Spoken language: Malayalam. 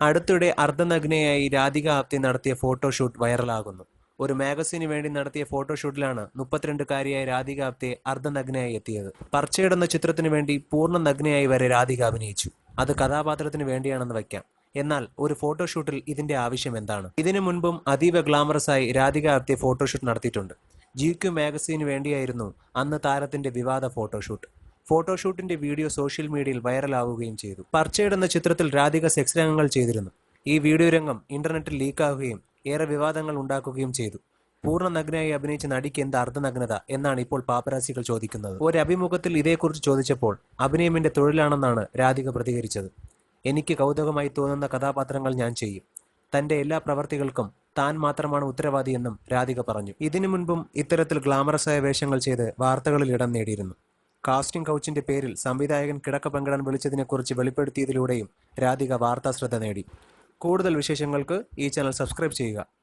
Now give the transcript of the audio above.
അടുത്തിടെ അർദ്ധനഗ്നയായി രാധിക ആപ്തി നടത്തിയ ഫോട്ടോഷൂട്ട് വൈറലാകുന്നു. ഒരു മാഗസിന് വേണ്ടി നടത്തിയ ഫോട്ടോഷൂട്ടിലാണ് മുപ്പത്തിരണ്ടുകാരിയായ രാധിക ആപ്തെ അർദ്ധനഗ്നയായി എത്തിയത്. പർച്ചയിടുന്ന ചിത്രത്തിന് വേണ്ടി പൂർണ നഗ്നയായി വരെ രാധിക അഭിനയിച്ചു. അത് കഥാപാത്രത്തിന് വേണ്ടിയാണെന്ന് വയ്ക്കാം. എന്നാൽ ഒരു ഫോട്ടോഷൂട്ടിൽ ഇതിന്റെ ആവശ്യം എന്താണ്? ഇതിനു മുൻപും അതീവ ഗ്ലാമറസായി രാധിക ആപ്തെ ഫോട്ടോഷൂട്ട് നടത്തിയിട്ടുണ്ട്. ജി ക്യു മാഗസീന് വേണ്ടിയായിരുന്നു അന്ന് താരത്തിന്റെ വിവാദ ഫോട്ടോഷൂട്ട് ഫോട്ടോഷൂട്ടിന്റെ വീഡിയോ സോഷ്യൽ മീഡിയയിൽ വൈറലാവുകയും ചെയ്തു. പർച്ചേഡ് എന്ന ചിത്രത്തിൽ രാധിക സെക്സ് രംഗങ്ങൾ ചെയ്തിരുന്നു. ഈ വീഡിയോ രംഗം ഇന്റർനെറ്റിൽ ലീക്കാവുകയും ഏറെ വിവാദങ്ങൾ ഉണ്ടാക്കുകയും ചെയ്തു. പൂർണ നഗ്നയായി അഭിനയിച്ച നടിക്ക് എന്ത് അർദ്ധനഗ്നത എന്നാണ് ഇപ്പോൾ പാപ്പരാസികൾ ചോദിക്കുന്നത്. ഒരു അഭിമുഖത്തിൽ ഇതേക്കുറിച്ച് ചോദിച്ചപ്പോൾ അഭിനയമിന്റെ തൊഴിലാണെന്നാണ് രാധിക പ്രതികരിച്ചത്. എനിക്ക് കൗതുകമായി തോന്നുന്ന കഥാപാത്രങ്ങൾ ഞാൻ ചെയ്യും. തന്റെ എല്ലാ പ്രവർത്തികൾക്കും താൻ മാത്രമാണ് ഉത്തരവാദിയെന്നും രാധിക പറഞ്ഞു. ഇതിനു മുൻപും ഇത്തരത്തിൽ ഗ്ലാമറസായ വേഷങ്ങൾ ചെയ്ത് വാർത്തകളിൽ ഇടം നേടിയിരുന്നു. കാസ്റ്റിംഗ് കൗച്ചിന്റെ പേരിൽ സംവിധായകൻ കിടക്ക പങ്കിടാൻ വിളിച്ചതിനെക്കുറിച്ച് വെളിപ്പെടുത്തിയതിലൂടെയും രാധിക വാർത്താശ്രദ്ധ നേടി. കൂടുതൽ വിശേഷങ്ങൾക്ക് ഈ ചാനൽ സബ്സ്ക്രൈബ് ചെയ്യുക.